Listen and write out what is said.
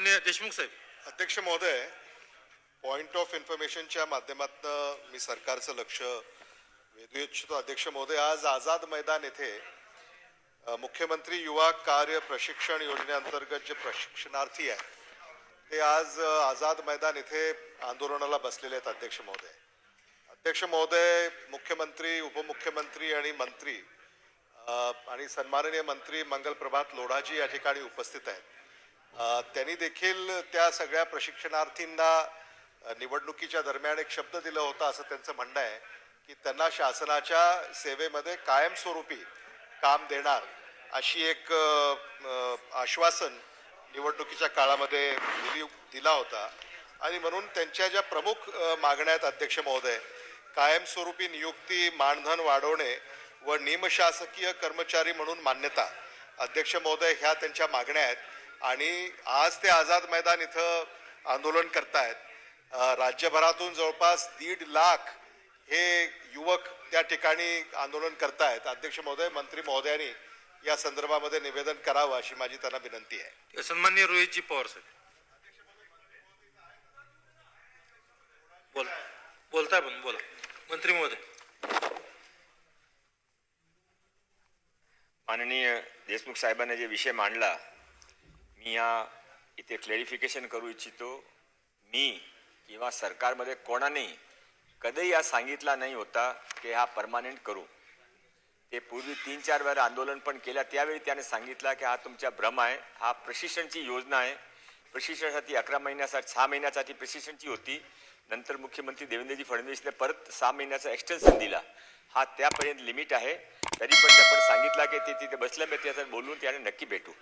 सन्मान्य देशमुख साहेब. अध्यक्ष महोदय पॉइंट ऑफ इन्फॉर्मेशनच्या माध्यमातून मी सरकारचं लक्ष वेधू इच्छितो. अध्यक्ष महोदय आज आझाद मैदान येथे मुख्यमंत्री युवा कार्य प्रशिक्षण योजनेअंतर्गत जे प्रशिक्षणार्थी आहेत ते आज आझाद मैदान येथे आंदोलनाला बसलेले आहेत अध्यक्ष महोदय. अध्यक्ष महोदय मुख्यमंत्री उपमुख्यमंत्री आणि मंत्री आणि सन्माननीय मंत्री मंगल प्रभात लोढाजी या ठिकाणी उपस्थित आहेत. त्यांनी देखील त्या सगळ्या प्रशिक्षणार्थींना निवडणुकीच्या दरम्यान एक शब्द दिला होता असं त्यांचं म्हणणं आहे की त्यांना शासनाच्या सेवेमध्ये कायमस्वरूपी काम देणार अशी एक आश्वासन निवडणुकीच्या काळामध्ये दिली दिला होता. आणि म्हणून त्यांच्या ज्या प्रमुख मागण्या आहेत अध्यक्ष महोदय कायमस्वरूपी नियुक्ती मानधन वाढवणे व निमशासकीय कर्मचारी म्हणून मान्यता अध्यक्ष महोदय ह्या त्यांच्या मागण्या आहेत. आणि आज ते आझाद मैदान इथं आंदोलन करतायत. राज्यभरातून जवळपास दीड लाख हे युवक त्या ठिकाणी आंदोलन करतायत. अध्यक्ष महोदय मंत्री महोदयांनी या संदर्भामध्ये निवेदन करावं अशी माझी त्यांना विनंती आहे. सन्मान्य रोहितजी पवार साहेब. बोला. बोलताय पण बोला. मंत्री महोदय. माननीय देशमुख साहेबांनी जे विषय मांडला मी या इथे क्लॅरिफिकेशन करू इच्छितो. मी किंवा सरकारमध्ये कोणानेही कधीही या सांगितला नाही होता की हा परमानंट करू. ते पूर्वी तीन चार वेळा आंदोलन पण केल्या त्यावेळी त्याने सांगितलं की हा तुमचा भ्रम आहे. हा प्रशिक्षणची योजना आहे. प्रशिक्षणासाठी अकरा महिन्यासाठी सहा महिन्यासाठी प्रशिक्षणची होती. नंतर मुख्यमंत्री देवेंद्रजी फडणवीसने परत सहा महिन्याचा एक्सटेन्शन दिला. हा त्यापर्यंत लिमिट आहे. तरी पण आपण सांगितलं की ते तिथे बसल्या मी त्याचं बोलून त्याने नक्की भेटू.